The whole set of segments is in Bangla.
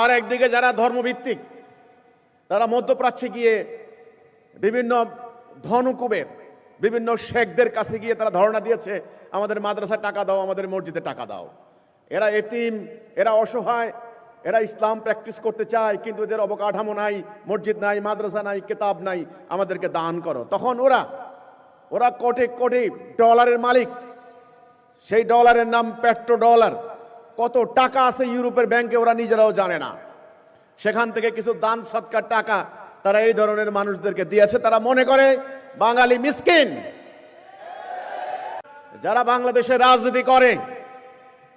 আর একদিকে যারা ধর্মভিত্তিক, তারা মধ্যপ্রাচ্যে গিয়ে বিভিন্ন ধনুকুবের, বিভিন্ন শেখদের কাছে গিয়ে তারা ধারণা দিয়েছে, আমাদের মাদ্রাসা টাকা দাও, আমাদের মসজিদে টাকা দাও। এরা এতিম, এরা অসহায়, এরা ইসলাম প্র্যাকটিস করতে চায়, কিন্তু এদের অবকাঠামো নাই, মসজিদ নাই, মাদ্রাসা নাই, কেতাব নাই, আমাদেরকে দান করো। তখন ওরা ওরা কোটি কোটি ডলারের মালিক। সেই ডলারের নাম পেট্রো ডলার কত টাকা আছে ইউরোপের ব্যাংকে ওরা নিজেরাও জানে না। সেখান থেকে কিছু দান সৎকার টাকা তারা এই ধরনের মানুষদেরকে দিয়েছে। তারা মনে করে বাঙালি মিসকিন। যারা বাংলাদেশে রাজনীতি করে,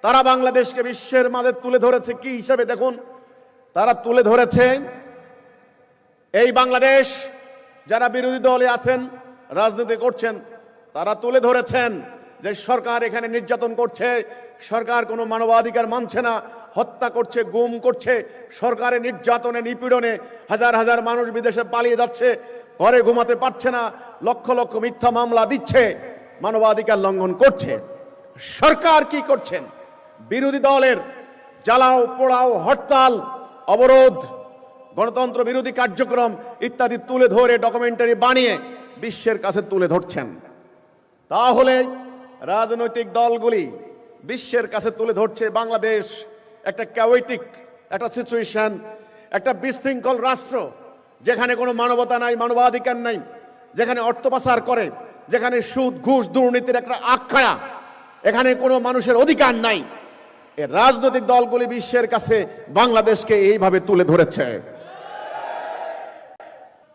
তারা বাংলাদেশকে বিশ্বের মাঝে তুলে ধরেছে। কি হিসাবে দেখুন, তারা তুলে ধরেছে এই বাংলাদেশ। যারা বিরোধী দলে আছেন, রাজনীতি করছেন, তারা তুলে ধরেছেন। যে সরকার এখানে নির্যাতন করছে, সরকার কোনো মানবাধিকার মানছে না, হত্যা করছে, গুম করছে সরকারের নির্যাতনে, নিপীড়নে হাজার হাজার মানুষ বিদেশে পালিয়ে যাচ্ছে, ঘরে ঘুমাতে পারছে না, লক্ষ লক্ষ মিথ্যা মামলা দিচ্ছে, মানবাধিকার লঙ্ঘন করছে। সরকার কি করছেন? বিরোধী দলের জ্বালাও, পোড়াও, হরতাল, অবরোধ, গণতন্ত্র বিরোধী কার্যক্রম ইত্যাদি তুলে ধরে ডকুমেন্টারি বানিয়ে বিশ্বের কাছে তুলে ধরছেন। তাহলে রাজনৈতিক দলগুলি বিশ্বের কাছে তুলে ধরছে বাংলাদেশ একটা ক্যাওয়েটিক একটা সিচুয়েশন একটা বিশৃঙ্খল রাষ্ট্র, যেখানে কোনো মানবতা নাই, মানবাধিকার নাই, যেখানে অর্থ পাচার করে, যেখানে সুদ, ঘুষ, দুর্নীতির একটা আখ্যায়া, এখানে কোনো মানুষের অধিকার নাই। এ রাজনৈতিক দলগুলি বিশ্বের কাছে বাংলাদেশকে এইভাবে তুলে ধরেছে।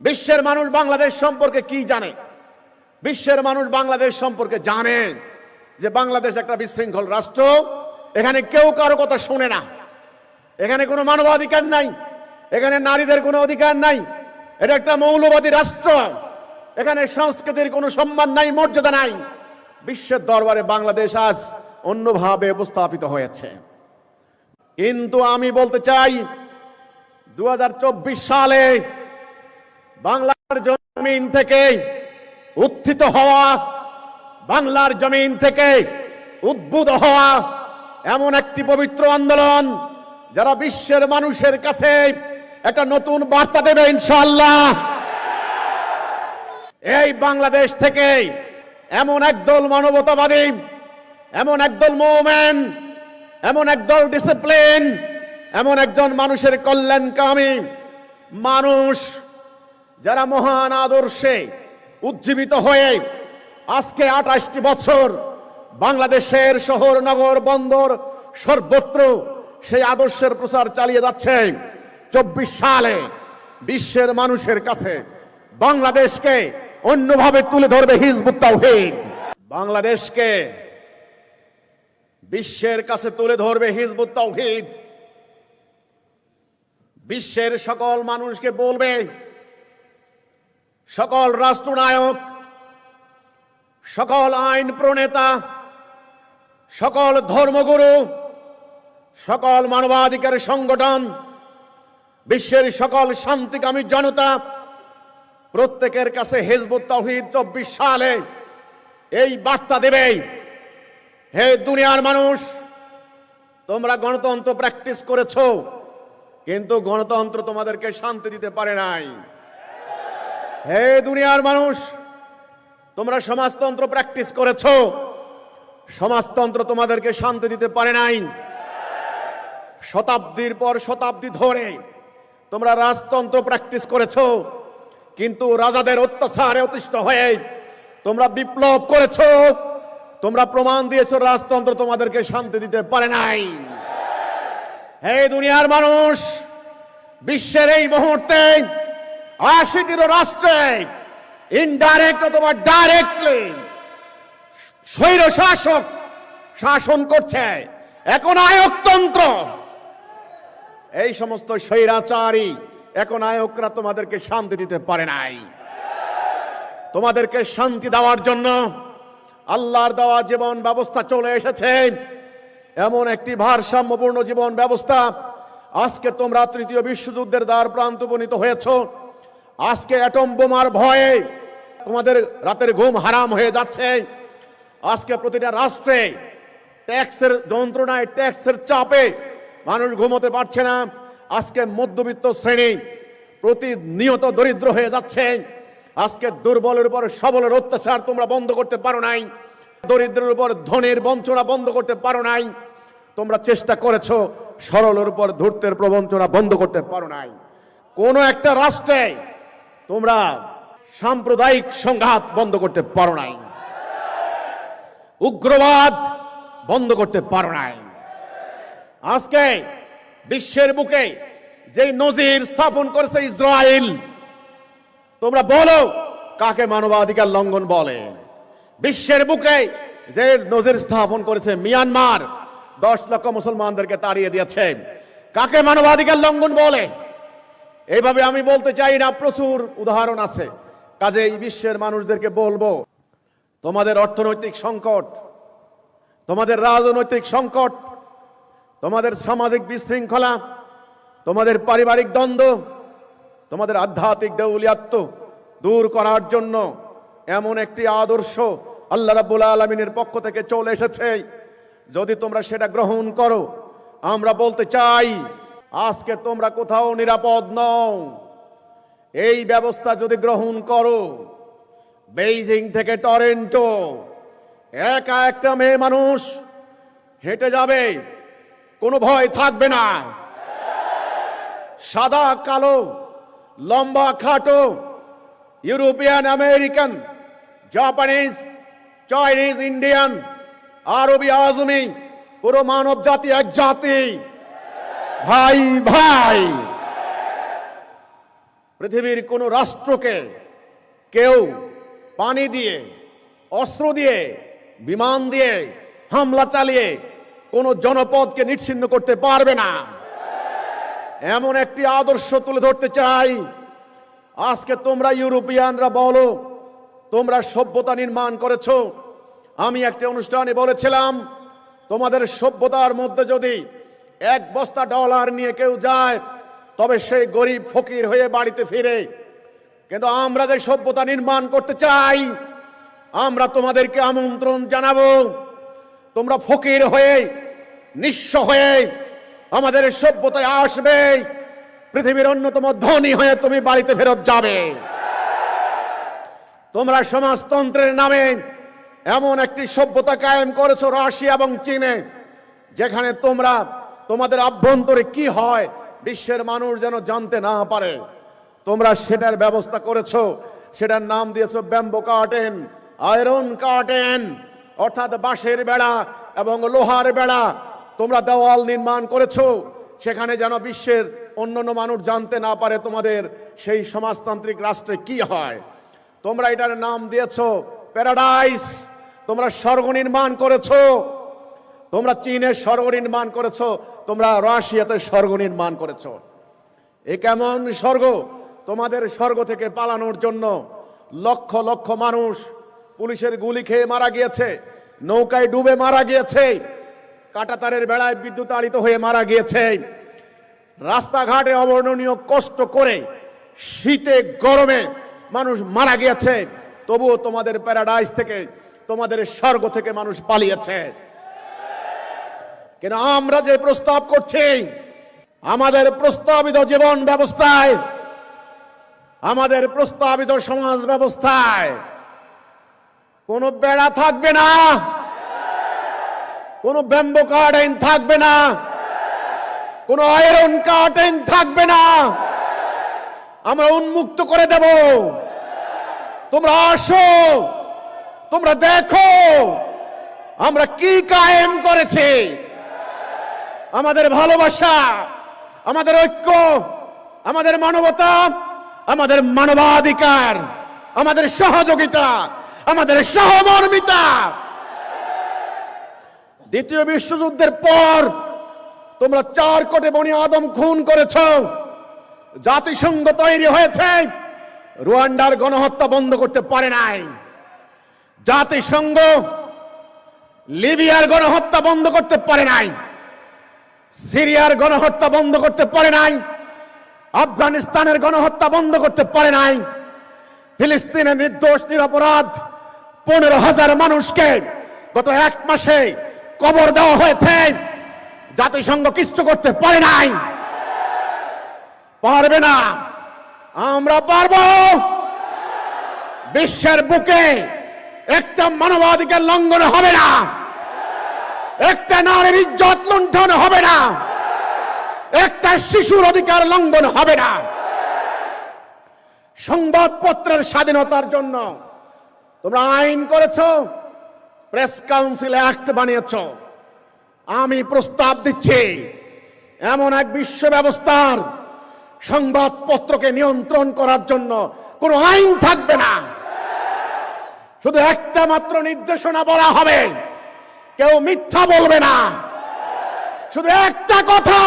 বিশ্বের মানুষ বাংলাদেশ সম্পর্কে কি জানে? বিশ্বের মানুষ বাংলাদেশ সম্পর্কে জানে। যে বাংলাদেশ একটা বিশৃঙ্খল রাষ্ট্র, এখানে কেউ কারও কথা শোনে না। এখানে কোনো মানবাধিকার নাই, এখানে নারীদের কোনো অধিকার নাই, এটা একটা মৌলবাদী রাষ্ট্র। এখানে সংস্কৃতির কোনো সম্মান নাই, মর্যাদা নাই। বিশ্বের দরবারে বাংলাদেশ আজ অন্যভাবে উপস্থাপিত হয়েছে। কিন্তু আমি বলতে চাই দু হাজার চব্বিশ সালে বাংলার জমিন থেকে উত্থিত হওয়া বাংলার জমিন থেকে উদ্ভূত হওয়া এমন একটি পবিত্র আন্দোলন যারা বিশ্বের মানুষের কাছে একটা নতুন বার্তা দেবে ইনশাল্লাহ এই বাংলাদেশ থেকে এমন একদল মানবতাবাদী, এমন একদল মোমেন, এমন একদল ডিসিপ্লিন, এমন একজন মানুষের কল্যাণকামী মানুষ যারা মহান আদর্শে উজ্জীবিত হয়ে আজকে আঠাশটি বছর বাংলাদেশের শহর, নগর, বন্দর সর্বত্র সেই আদর্শের প্রচার চালিয়ে যাচ্ছে। চব্বিশ সালে বিশ্বের মানুষের কাছে বাংলাদেশকে অন্যভাবে তুলে ধরবে হিজবুত তাওহীদ। বাংলাদেশকে বিশ্বের কাছে তুলে ধরবে হিজবুত তাওহীদ। বিশ্বের সকল মানুষকে বলবে, সকল রাষ্ট্রনায়ক সকল আইন প্রণেতা, সকল ধর্মগুরু, সকল মানবাধিকার সংগঠন, বিশ্বের সকল শান্তিকামী জনতা, প্রত্যেকের কাছে হেজবুত তাহিদ চব্বিশ সালে এই বার্তা দেবে, হে দুনিয়ার মানুষ, তোমরা গণতন্ত্র প্র্যাকটিস করেছ, কিন্তু গণতন্ত্র তোমাদেরকে শান্তি দিতে পারে নাই। হে দুনিয়ার মানুষ তোমরা সমাজতন্ত্র প্র্যাকটিস করেছ। সমাজতন্ত্র তোমাদেরকে শান্তি দিতে পারে নাই। শতাব্দীর পর শতাব্দী ধরে তোমরা রাজতন্ত্র প্র্যাকটিস করেছ, কিন্তু রাজাদের অত্যাচারে অতিষ্ঠ হয়ে তোমরা বিপ্লব করেছ। তোমরা প্রমাণ দিয়েছ রাজতন্ত্র তোমাদেরকে শান্তি দিতে পারে নাই। হে দুনিয়ার মানুষ, বিশ্বের এই মুহূর্তে আশিটিরও রাষ্ট্রে ইনডাইরেক্ট অথবা ডাইরেক্টলি স্বৈর শাসক শাসন করছে। এখন আয়কতন্ত্র। এই সমস্ত স্বৈরাচারী এখন আয়করা তোমাদেরকে শান্তি দিতে পারে নাই। তোমাদেরকে শান্তি দেওয়ার জন্য আল্লাহর দেওয়া জীবন ব্যবস্থা চলে এসেছে। এমন একটি ভারসাম্যপূর্ণ জীবন ব্যবস্থা আজকে তোমরা তৃতীয় বিশ্বযুদ্ধের দ্বার প্রান্ত উপনীত হয়েছ। আজকে অ্যাটম বোমার ভয়ে তোমাদের রাতের ঘুম হারাম হয়ে যাচ্ছে। আজকে প্রতিটা রাষ্ট্রে ট্যাক্সের যন্ত্রণায়, ট্যাক্সের চাপে মানুষ ঘুমোতে পারছে না। আজকে মধ্যবিত্ত শ্রেণি প্রতিনিয়ত দরিদ্র হয়ে যাচ্ছে। আজকে দুর্বলের উপর সবলের অত্যাচার তোমরা বন্ধ করতে পারো নাই। দরিদ্রের উপর ধনের বঞ্চনা বন্ধ করতে পারো নাই। তোমরা চেষ্টা করেছ সরলের উপর ধূর্তের প্রবঞ্চনা বন্ধ করতে পারো নাই। কোন একটা রাষ্ট্রে তোমরা সাম্প্রদায়িক সংঘাত বন্ধ করতে পারো নাই। উগ্রবাদ বন্ধ করতে পারো নাই। আজকে বিশ্বের বুকে যে নজির স্থাপন করেছে ইসরায়েল, তোমরা বলো কাকে মানবাধিকার লঙ্ঘন বলে? বিশ্বের বুকে যে নজির স্থাপন করেছে মিয়ানমার, দশ লক্ষ মুসলমানদেরকে তাড়িয়ে দিয়েছে। কাকে মানবাধিকার লঙ্ঘন বলে? এইভাবে আমি বলতে চাই না, প্রচুর উদাহরণ আছে। কাজে এই বিশ্বের মানুষদেরকে বলব, তোমাদের অর্থনৈতিক সংকট, তোমাদের রাজনৈতিক সংকট, তোমাদের সামাজিক বিশৃঙ্খলা, তোমাদের পারিবারিক দ্বন্দ্ব, তোমাদের আধ্যাত্মিক দেউলিয়াত্ম দূর করার জন্য এমন একটি আদর্শ আল্লাহ রাব্বুল আলমিনের পক্ষ থেকে চলে এসেছে। যদি তোমরা সেটা গ্রহণ করো, আমরা বলতে চাই আজকে তোমরা কোথাও নিরাপদ নও। এই ব্যবস্থা যদি গ্রহণ করো, বেইজিং থেকে টরেন্টো, একা একটা মেয়ে মানুষ হেঁটে যাবে, কোনো ভয় থাকবে না। সাদা, কালো, লম্বা, খাটো, European, American, Japanese, Chinese, Indian, আরবি, আজমি, পুরো মানব জাতি এক জাতি। ভাই ভাই। পৃথিবীর কোন রাষ্ট্রকে কেউ পানি দিয়ে, অস্ত্র দিয়ে, বিমান দিয়ে, হামলা চালিয়ে কোন জনপদকে নিচ্ছিন্ন করতে পারবে না। এমন একটি আদর্শ তুলে ধরতে চাই, আজকে তোমরা ইউরোপিয়ানরা বলো, তোমরা সভ্যতা নির্মাণ করেছ। আমি একটা অনুষ্ঠানে বলেছিলাম, তোমাদের সভ্যতার মধ্যে যদি এক বস্তা ডলার নিয়ে কেউ যায়, তবে সেই গরিব ফকির হয়ে বাড়িতে ফিরে। কিন্তু আমরা যে সভ্যতা নির্মাণ করতে চাই, আমরা তোমাদেরকে আমন্ত্রণ জানাব। তোমরা ফকির হয়ে, নিঃস্ব হয়ে আমাদের সভ্যতায় আসবে। পৃথিবীর অন্যতম ধনী হয়ে তুমি বাড়িতে ফেরত যাবে। তোমরা সমাজতন্ত্রের নামে এমন একটি সভ্যতা কায়েম করেছ রাশিয়া এবং চীনে, যেখানে তোমরা তোমাদের আভ্যন্তরে কি হয়? বিশ্বের মানুষ যেন জানতে না পারে। তোমরা সেটার ব্যবস্থা করেছ। সেটার নাম দিয়েছ ব্যাম্বো কার্টেন, আয়রন কার্টেন, অর্থাৎ বাঁশের বেড়া এবং লোহার বেড়া। তোমরা দেওয়াল নির্মাণ করেছ। সেখানে যেন বিশ্বের অন্যান্য মানুষ জানতে না পারে তোমাদের সেই সমাজতান্ত্রিক রাষ্ট্রে কি হয়। তোমরা এটার নাম দিয়েছ প্যারাডাইস। তোমরা স্বর্গ নির্মাণ করেছ। তোমরা চীনের স্বর্গ নির্মাণ করেছ, তোমরা রাশিয়াতে স্বর্গ নির্মাণ করেছ। এ কেমন স্বর্গ? তোমাদের স্বর্গ থেকে পালানোর জন্য লক্ষ লক্ষ মানুষ পুলিশের গুলি খেয়ে মারা গিয়েছে, নৌকায় ডুবে মারা গিয়েছে, কাটাতারের বেড়ায় বিদ্যুৎ আড়িত হয়ে মারা গিয়েছে। রাস্তাঘাটে অবর্ণনীয় কষ্ট করে শীতে গরমে মানুষ মারা গিয়েছে, তবুও তোমাদের প্যারাডাইস থেকে, তোমাদের স্বর্গ থেকে মানুষ পালিয়েছে। কিন্তু আমরা যে প্রস্তাব করছি, আমাদের প্রস্তাবিত জীবন ব্যবস্থায়, আমাদের প্রস্তাবিত সমাজ ব্যবস্থায় কোনো বেড়া থাকবে না, কোনো ব্যাম্বো কার্টেন থাকবে না, কোনো আয়রন কার্টেন থাকবে না। আমরা উন্মুক্ত করে দেব। তোমরা আসো, তোমরা দেখো, আমরা কি কায়েম করেছি। আমাদের ভালোবাসা, আমাদের ঐক্য, আমাদের মানবতা, আমাদের মানবাধিকার, আমাদের সহযোগিতা, আমাদের সহমর্মিতা। দ্বিতীয় বিশ্বযুদ্ধের পর তোমরা চার কোটি বনি আদম খুন করেছ, জাতিসংঘ তৈরি হয়েছে, রুয়ান্ডার গণহত্যা বন্ধ করতে পারে নাই। জাতিসংঘ লিবিয়ার গণহত্যা বন্ধ করতে পারে নাই। সিরিয়ার গণহত্যা বন্ধ করতে পারে নাই। আফগানিস্তানের গণহত্যা বন্ধ করতে পারে নাই। ফিলিস্তিনের নির্দোষ, নিরপরাধ পনেরো হাজার মানুষকে গত এক মাসে কবর দেওয়া হয়েছে। জাতিসংঘ কিচ্ছু করতে পারে নাই। পারবে না। আমরা পারব। বিশ্বের বুকে একটা মানবাধিকার লঙ্ঘন হবে না। একটা নারীর ইজ্জত লুণ্ঠন হবে না। একটা শিশুর অধিকার লঙ্ঘন হবে না। সংবাদপত্রের স্বাধীনতার জন্য তোমরা আইন করেছ, প্রেস কাউন্সিল অ্যাক্ট বানিয়েছ। আমি প্রস্তাব দিচ্ছি, এমন এক বিশ্ব ব্যবস্থার সংবাদপত্রকে নিয়ন্ত্রণ করার জন্য কোনো আইন থাকবে না। শুধু একটা মাত্র নির্দেশনা বলা হবে। কেউ মিথ্যা বলবে না। শুধু একটা কথা।